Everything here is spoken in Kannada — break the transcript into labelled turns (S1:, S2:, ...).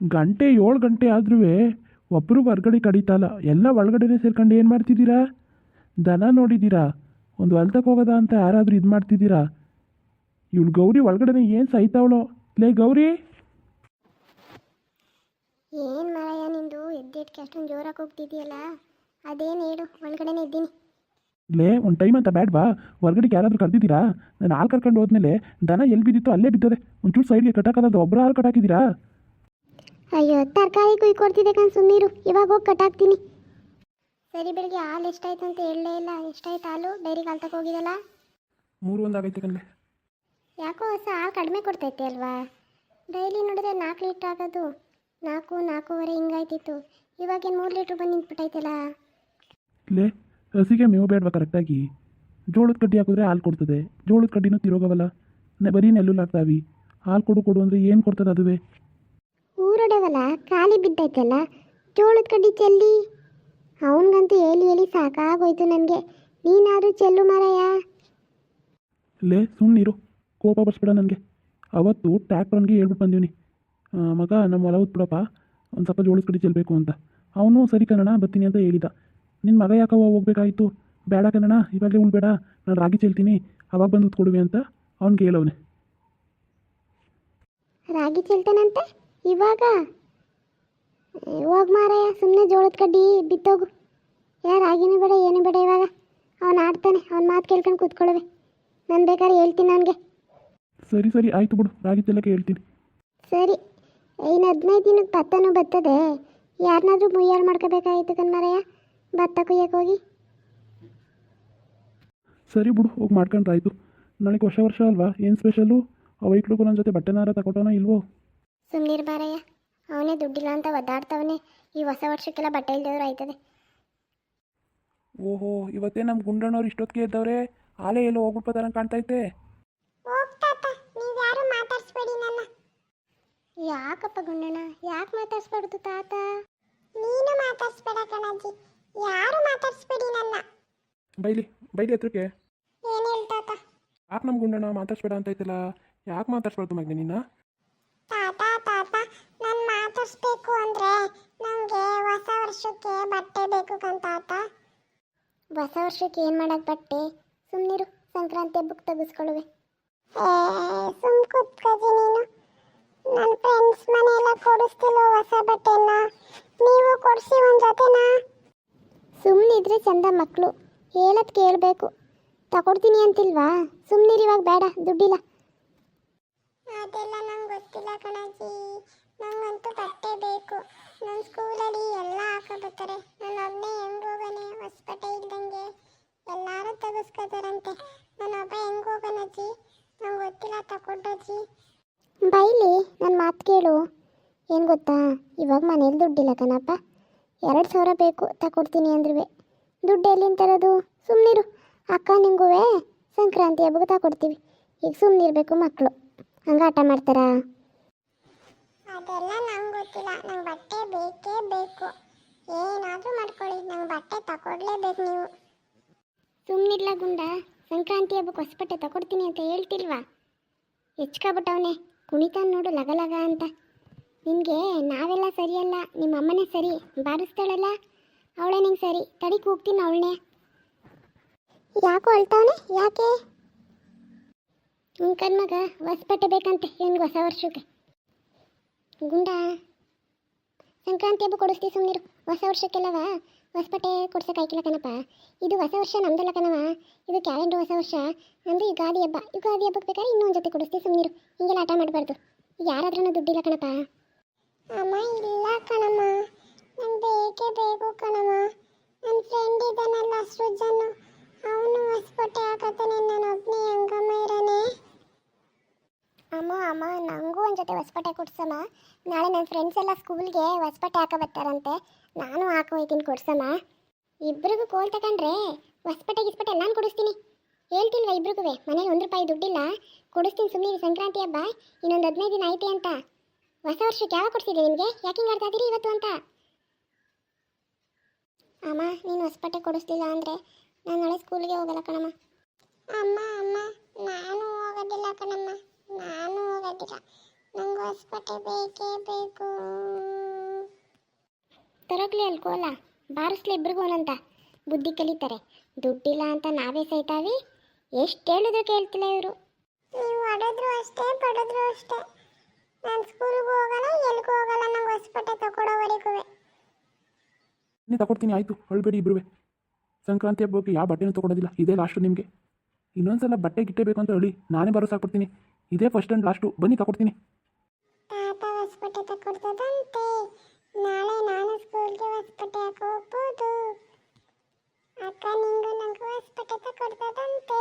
S1: ಗಂಟೆ ಏಳು ಗಂಟೆ ಆದ್ರೂ ಒಬ್ಬರು ಹೊರ್ಗಡೆ ಕಡಿತಾಲ ಎಲ್ಲ ಒಳಗಡೆನೇ ಸೇರ್ಕೊಂಡು ಏನು ಮಾಡ್ತಿದ್ದೀರಾ? ದನ ನೋಡಿದ್ದೀರಾ? ಒಂದು ಹೊಲ್ದಕ್ಕೆ ಹೋಗೋದ ಅಂತ ಯಾರಾದರೂ ಇದು ಮಾಡ್ತಿದ್ದೀರಾ? ಇವಳು ಗೌರಿ ಒಳಗಡೆನೆ ಏನು ಸಾಯ್ತಾವಳೋ ಲೇ ಗೌರಿ!
S2: ಏನು ಮಾರಾಯ ನಿಂದು? ಎದ್ದಿಟ್ಕೆ ಅಷ್ಟೊಂದು ಜೋರಾಗಿ ಹೋಗ್ತಿದೆಯಲ್ಲ ಅದೇನು ಹೇಳು ಒಳಗಡೆನೇ ಇದ್ದೀನಿ.
S1: ಲೇ ಒಂದು ಟೈಮ್ ಅಂತ ಬ್ಯಾಡ್ವಾ? ಹೊರ್ಗಡೆಗೆ ಯಾರಾದರೂ ಕರೆದಿದ್ದೀರಾ? ನಾನು ಹಾಲು ಕರ್ಕೊಂಡು ಹೋದ್ಮೇಲೆ ದನ ಎಲ್ಲಿ ಬಿದ್ದಿತ್ತು ಅಲ್ಲೇ ಬಿದ್ದದೆ. ಒಂಚೂರು ಸೈಡ್ಗೆ ಕಟ್ಟಾಕದ ಒಬ್ಬರು ಹಾಲು ಕಟ್ಟಾಕಿದ್ದೀರಾ
S2: ಅಯ್ಯೋ ತರಕಾರಿ ಕುಯ್ಕೊಡ್ತಿದ್ದೆ ಕಣ್ ಸುಮ್ಮೀರು ಇವಾಗ ಹೋಗಿ ಕಟ್ಟಾಕ್ತೀನಿ ಸರಿ ಬೆಳಿಗ್ಗೆ ಹಾಲು ಎಷ್ಟಾಯ್ತು ಅಂತ ಹೇಳಲೇ ಇಲ್ಲ. ಎಷ್ಟಾಯ್ತು ಹಾಲು? ಡೈರಿಗೆ ಹಾಲು ತಗೋ ಹೋಗಿದಲ್ಲ?
S1: ಮೂರು ಒಂದು ಆಗೈತೆ ಕಣ್ಲೆ.
S2: ಯಾಕೋ ಹೊಸ ಹಾಲು ಕಡಿಮೆ ಕೊಡ್ತೈತೆ ಅಲ್ವಾ? ಡೈಲಿ ನೋಡಿದ್ರೆ ನಾಲ್ಕು ಲೀಟ್ರ್ ಆಗೋದು ನಾಲ್ಕು ನಾಲ್ಕೂವರೆ ಹಿಂಗಾಯ್ತಿತ್ತು. ಇವಾಗೇನು ಮೂರು ಲೀಟ್ರ್ ಬಂದು ನಿಂತ್ಬಿಟ್ಟೈತಲ್ಲ?
S1: ಲೇ ಹಸಿಗೆ ಮೇವು ಬೇಡವಾ ಕರೆಕ್ಟಾಗಿ ಜೋಳದ ಕಡ್ಡಿ ಹಾಕಿದ್ರೆ ಹಾಲು ಕೊಡ್ತದೆ. ಜೋಳದ ಕಡ್ಡಿನೂ ತಿರೋಗವಲ್ಲ. ಬರೀ ನೆಲ್ಲು ಹಾಕ್ತಾವಿ. ಹಾಲು ಕೊಡು ಕೊಡು ಅಂದರೆ ಏನು ಕೊಡ್ತದೆ ಅದುವೇ?
S2: ಊರೊಡೆವಲ್ಲ ಖಾಲಿ ಬಿದ್ದೈತಲ್ಲ? ಜೋಳದ ಕಡ್ಡಿ ಚೆಲ್ಲಿ? ಅವನಿಗಂತೂ ಹೇಳಿ ಹೇಳಿ ಸಾಕಾಗೋಯ್ತು ನನಗೆ. ನೀನಾದರೂ ಚೆಲ್ಲು ಮಾರಾಯ.
S1: ಲೇ ಸುಮ್ಮನಿರು ಕೋಪ ಬರ್ಸ್ಬೇಡ ನನಗೆ. ಅವತ್ತು ಟ್ಯಾಕ್ಟ್ರನ್ಗೆ ಹೇಳ್ಬಿಟ್ಟು ಬಂದೀವಿ ಮಗ ನಮ್ಮ ಹೊಲ ಉತ್ಬಿಡಪ್ಪ. ಒಂದು ಸ್ವಲ್ಪ ಜೋಳದ ಕಡ್ಡಿ ಚೆಲ್ಲಬೇಕು ಅಂತ. ಅವನು ಸರಿ ಕನ್ನಡ ಬರ್ತೀನಿ ಅಂತ ಹೇಳಿದ. ನಿನ್ನ ಮಗ ಯಾಕವ ಹೋಗ್ಬೇಕಾಯಿತು? ಬೇಡ ಕನ್ನಡ ಇವಾಗಲೇ ಉಳ್ಬೇಡ. ನಾನು ರಾಗಿ ಚೆಲ್ತೀನಿ. ಅವಾಗ ಬಂದು ಉತ್ಕೊಡುವೆ ಅಂತ ಅವ್ನಿಗೆ ಹೇಳವನೆ.
S2: ರಾಗಿ ಚೆಲ್ತಾನಂತೆ? ಇವಾಗ? ಇವಾಗ ಮಾರಾಯ ಸುಮ್ಮನೆ ಜೋಳದ ಕಡ್ಡಿ ಬಿತ್ತೋಗು. ಯಾರು ರಾಗಿನೂ ಬೇಡ ಏನು ಬೇಡ ಇವಾಗ. ಅವನು ಆಡ್ತಾನೆ ಅವ್ನ ಮಾತು ಕೇಳ್ಕೊಂಡು ಕೂತ್ಕೊಳ್ಳುವೆ. ನಾನು ಬೇಕಾದ್ರೆ ಹೇಳ್ತೀನಿ ನನಗೆ
S1: ಸರಿ ಸರಿ ಆಯಿತು ಬಿಡು. ಚೆಲ್ಲಕ್ಕೆ ಹೇಳ್ತೀನಿ.
S2: ಸರಿ. ಇನ್ನು ಹದಿನೈದು ದಿನಕ್ಕೆ ಭತ್ತನೂ ಬರ್ತದೆ ಯಾರನ್ನಾದ್ರೂ ಮುಯ್ಯಾಳು ಮಾಡ್ಕೋಬೇಕಾಯ್ತು ಕಣ್ಮಾರಯ್ಯ ಭತ್ತ ಕುಯ್ಯಕ್ಕೆ ಹೋಗಿ.
S1: ಸರಿ ಬಿಡು ಹೋಗಿ ಮಾಡ್ಕೊಂಡ್ರಾಯ್ತು. ನನಗೆ ನಾಳೆಗೆ ವರ್ಷ ವರ್ಷ ಅಲ್ವಾ? ಏನು ಸ್ಪೆಷಲು ಆ ವೈಕ್ಳಿಗೂ ನನ್ನ ಜೊತೆ ಬಟ್ಟೆನಾರ ತಗೊಟ್ಟೋನ ಇಲ್ವೋ?
S2: ಸುಮ್ಮನಿರು ಬಾರಯ್ಯ. ಅವನೇ ದುಡ್ಡಿಲ್ಲ ಅಂತ ಒದ್ದಾಡ್ತವನೆ. ಈ ಹೊಸ ವರ್ಷಕ್ಕೆಲ್ಲ ಬಟ್ಟೆ ಇಲ್ದೇವ್ರು ಆಯ್ತದೆ.
S1: ಓಹೋ ಇವತ್ತೇ ನಮ್ಮ ಗುಂಡಣ್ಣವ್ರು ಇಷ್ಟೊತ್ತಿಗೆ ಇದ್ದವ್ರೆ ಆಲೆ ಎಲ್ಲೋ ಹೋಗ್ಬಿಡ್ಬೋದಾರ ಕಾಣ್ತೈತೆ.
S2: ಯಾಕಪ್ಪ ಗುಂಡಣ್ಣ ಯಾಕೆ ಮಾತಾಡ್ಸ್ಬಾರ್ದು ತಾತ? ನೀನು ಮಾತಾಡ್ಸ್ಬೇಡ ಕಣಜ್ಜಿ. ಯಾರು ಮಾತಾಡ್ಸ್ಬೇಡಿ ನನ್ನ.
S1: ಬೈಲಿ ಬೈಲಿ ಹತ್ರಕ್ಕೆ
S2: ಏನು ಹೇಳ್ತಾತ?
S1: ಯಾಕೆ ನಮ್ಮ ಗುಂಡಣ್ಣ ಮಾತಾಡ್ಸ್ಬೇಡ ಅಂತ ಐತಲ್ಲ? ಯಾಕೆ ಮಾತಾಡ್ಸ್ಬಾರ್ದು ಮಗ್ನೆ ನಿನ್ನ
S2: ಹೊಸ ವರ್ಷಕ್ಕೆ ಏನು ಮಾಡಕ್ಕೆ ಬಟ್ಟೆ? ಸುಮ್ಮನಿರು ಸಂಕ್ರಾಂತಿ ಹಬ್ಬಕ್ಕೆ ತೆಗೆಸ್ಕೊಳ್ಳುವೆ. ಸುಮ್ ಕುತ್ಕೋಜಿ ನೀನು. ನನ್ನ ಫ್ರೆಂಡ್ಸ್ ಮನೆಯೆಲ್ಲ ಕೊಡಿಸ್ತಿಲ್ಲ ಹೊಸ ಬಟ್ಟೆನ? ನೀವು ಕೊಡಿಸಿ ಒಂದು ಜೊತೆನಾ? ಸುಮ್ಮನಿದ್ರೆ ಚಂದ ಮಕ್ಕಳು ಹೇಳದ್ ಕೇಳಬೇಕು. ತಗೊಡ್ತೀನಿ ಅಂತಿಲ್ವಾ? ಸುಮ್ಮನಿರು ಇವಾಗ ಬೇಡ ದುಡ್ಡಿಲ್ಲ. ಅದೆಲ್ಲ ನಂಗೆ ಗೊತ್ತಿಲ್ಲ ಕಣಜಿ. ನಂಗಂತೂ ಬಟ್ಟೆ ಬೇಕು. ನನ್ನ ಸ್ಕೂಲಲ್ಲಿ ಎಲ್ಲ ಹಾಕೋಬರ್ತಾರೆ ತೆಗೆಸ್ಕೋತಾರಂತೆ ನಾನು ಒಬ್ಬ ಹೆಂಗೆ ಹೋಗೋಣಜ್ಜಿ ನಂಗೆ ಗೊತ್ತಿಲ್ಲ ತಗೊಂಡಜ್ಜಿ ಬೈಲಿ ನನ್ನ ಮಾತು ಕೇಳು. ಏನು ಗೊತ್ತಾ? ಇವಾಗ ಮನೇಲಿ ದುಡ್ಡಿಲ್ಲ ಕಣಪ್ಪ. ಎರಡು ಸಾವಿರ ಬೇಕು ತಗೊಡ್ತೀನಿ ಅಂದ್ರೂ ದುಡ್ಡು ಎಲ್ಲಿಂದ ತರೋದು? ಸುಮ್ಮನಿರು ಅಕ್ಕ ನಿಂಗುವೆ, ಸಂಕ್ರಾಂತಿ ಹಬ್ಬಕ್ಕೆ ತಗೊಡ್ತೀವಿ ಈಗ ಸುಮ್ಮನಿರ್ಬೇಕು ಮಕ್ಕಳು ಹಂಗೆ ಆಟ ಮಾಡ್ತಾರಾ? ಅದೆಲ್ಲ ನಂಗೆ ಗೊತ್ತಿಲ್ಲ. ನಂಗೆ ಬಟ್ಟೆ ಬೇಕೇ ಬೇಕು. ಏನಾದರೂ ಮಾಡ್ಕೊಳ್ಳಿ. ನಂಗೆ ಬಟ್ಟೆ ತಗೊಡ್ಲೇಬೇಕು ನೀವು. ಸುಮ್ಮನಿಲ್ಲ ಗುಂಡ. ಸಂಕ್ರಾಂತಿ ಹಬ್ಬಕ್ಕೆ ಹೊಸಪಟ್ಟೆ ತಗೊಡ್ತೀನಿ ಅಂತ ಹೇಳ್ತಿಲ್ವಾ? ಹೆಚ್ಕೊಬಿಟ್ಟವನೆ ಕುಣಿತಾನ ನೋಡು ಲಗಲಗ ಲಗ ಅಂತ. ನಿಮಗೆ ನಾವೆಲ್ಲ ಸರಿಯಲ್ಲ. ನಿಮ್ಮ ಅಮ್ಮನೇ ಸರಿ. ಬಾರಿಸ್ತಾಳಲ್ಲ? ಅವಳೆ ನಿಂಗೆ ಸರಿ. ತಡಿ ಹೋಗ್ತೀನಿ ಅವಳನ್ನೇ ಯಾಕೋ ಅಳ್ತಾವನೆ? ಯಾಕೆ? ನಿಮ್ಮ ಕಣ್ಮಗ ಹೊಸಪಟ್ಟೆ ಬೇಕಂತ ಇವನಿಗೆ ಹೊಸ ವರ್ಷಕ್ಕೆ. ಗುಂಡ, ಸಂಕ್ರಾಂತಿ ಹಬ್ಬ ಕೊಡಿಸ್ತೀವಿ ಸುಮ್ಮನಿರು ಹೊಸ ವರ್ಷಕ್ಕೆಲ್ಲವ? ಹೊಸ ಬಟ್ಟೆ ಕೊಡ್ಸೋಕ್ಕಾಯ್ಕಿಲ್ಲ ಕಣಪ್ಪ. ಇದು ಹೊಸ ವರ್ಷ, ನಮ್ದಲ್ಲ ಕಣವ ಇದು ಕ್ಯಾಲೆಂಡರ್ ಹೊಸ ವರ್ಷ. ನಮ್ಮದು ಯುಗಾದಿ ಹಬ್ಬ. ಯುಗಾದಿ ಹಬ್ಬಕ್ಕೆ ಬೇಕಾದ್ರೆ ಇನ್ನೊಂದು ಜೊತೆ ಕೊಡಿಸ್ತೀವಿ ಸುಮ್ಮನಿರು ಹಿಂಗೆಲ್ಲ ಆಟ ಮಾಡಬಾರ್ದು. ಯಾರಾದ್ರೂ ದುಡ್ಡಿಲ್ಲ ಕಣಪ್ಪ. ಅಮ್ಮ ಇಲ್ಲ ಕಣಮ್ಮ ನಂಗೆ ಬೇಕೇ ಬೇಕು ಕಣಮ್ಮ ನನ್ನ ಫ್ರೆಂಡ್ ಇದ್ದಾನಲ್ಲ ಸೃಜನ್ ಅವನು ಹೊಸ ಬಟ್ಟೆ ಹಾಕತ್ತಾನೆ ನಾನು ಒಬ್ಬನೇ ಹೆಂಗಮ್ಮ ಇರೋನೆ ಅಮ್ಮ ಅಮ್ಮ ನನಗೂ ಒಂದು ಜೊತೆ ಹೊಸಪಟ್ಟೆ ಕೊಡ್ಸಮ್ಮ. ನಾಳೆ ನನ್ನ ಫ್ರೆಂಡ್ಸ್ ಎಲ್ಲ ಸ್ಕೂಲ್ಗೆ ಹೊಸಪಟ್ಟೆ ಹಾಕೋ ಬರ್ತಾರಂತೆ. ನಾನು ಹಾಕೋ ಹೋಯ್ತೀನಿ ಕೊಡ್ಸಮ್ಮ. ಇಬ್ರಿಗೂ ಕೋಲ್ ತಗೊಂಡ್ರೆ ಹೊಸಪಟ್ಟೆ ಗಿಸ್ಪಟ್ಟೆ ನಾನು ಕೊಡಿಸ್ತೀನಿ. ಹೇಳ್ತಿಲ್ವ ಇಬ್ರಿಗೂ ಮನೇಲಿ ಒಂದು ರೂಪಾಯಿ ದುಡ್ಡಿಲ್ಲ. ಕೊಡಿಸ್ತೀನಿ ಸುಮ್ಮನೆ ಸಂಕ್ರಾಂತಿ ಹಬ್ಬ, ಇನ್ನೊಂದು ಹದಿನೈದು ದಿನ ಐತೆ ಅಂತ. ಹೊಸ ವರ್ಷಕ್ಕೆ ಯಾವಾಗ ಕೊಡ್ಸಿದೆ ನಿಮಗೆ? ಯಾಕೆ ಹಿಂಗೆ ಆಡ್ತಾ ಇದ್ದೀರಿ ಇವತ್ತು ಅಂತ? ಅಮ್ಮ, ನೀನು ಹೊಸಪಟ್ಟೆ ಕೊಡಿಸ್ಲಿಲ್ಲ ಅಂದರೆ ನಾನು ನಾಳೆ ಸ್ಕೂಲ್ಗೆ ಹೋಗಲ್ಲ ಕಣಮ್ಮ. ಅಮ್ಮ ಅಮ್ಮ, ನಾನು ಹೋಗೋದಿಲ್ಲ ಕಣಮ್ಮ. ನಾನು ಹೋಗೋದಿಲ್ಲ ನಂಗೆ ಹೊಸಬಟ್ಟೆ ಬೇಕೇ ಬೇಕು. ತರೋಗ್ಲಿ ಅಲ್ಲಿ. ಕೋಲ ಬಾರಿಸ್ಲಿ ಇಬ್ರಿಗೂ ಒಂದಂತ ಬುದ್ಧಿ ಕಲಿತಾರೆ. ದುಡ್ಡಿಲ್ಲ ಅಂತ ನಾವೇ ಸೈತಾವಿ ಎಷ್ಟು ಹೇಳಿದ್ರು ಕೇಳ್ತಿಲ್ಲ ಇವರು. ನೀವು ಹೊಡೆದ್ರು ಅಷ್ಟೇ ಪಡೆದ್ರು ಅಷ್ಟೇ. ನಾನು ಸ್ಕೂಲ್ಗೂ ಹೋಗಲ್ಲ ಎಲ್ಗೂ ಹೋಗಲ್ಲ ನಂಗೆ ಹೊಸಬಟ್ಟೆ ತಗೊಳ್ಳೋವರೆಗೂ
S1: ನೀನು ತಗೊಡ್ತೀನಿ ಆಯಿತು. ಅಳ್ಬೇಡಿ ಇಬ್ರುವೆ. ಸಂಕ್ರಾಂತಿ ಹಬ್ಬಕ್ಕೆ ಯಾವ ಬಟ್ಟೆನೂ ತೊಗೊಳೋದಿಲ್ಲ ಇದೇ ಲಾಸ್ಟು ನಿಮಗೆ. ಇನ್ನೊಂದ್ಸಲ ಬಟ್ಟೆ ಗಿಟ್ಟೆ ಬೇಕು ಅಂತ ಹೇಳಿ ನಾನೇ ಭರೋಸಾ ಹಾಕ್ಬಿಡ್ತೀನಿ. ಇದೇ ಫಸ್ಟ್ ಆ್ಯಂಡ್ ಲಾಸ್ಟು ಬನ್ನಿ ತಗೊಡ್ತೀನಿ
S2: ತಾತ ಹೊಸಬಟ್ಟೆ ತಗೊಡ್ತದಂತೆ ನಾಳೆ ನಾನು ಸ್ಕೂಲ್ಗೆ ಹೊಸಬಟ್ಟೆ ಹಾಕಿ ಹೋಗ್ಬೋದು. ಅಕ್ಕ, ನಿಂಗೂ ನಂಗೂ ಹೊಸಬಟ್ಟೆ ತಗೊಡ್ತದಂತೆ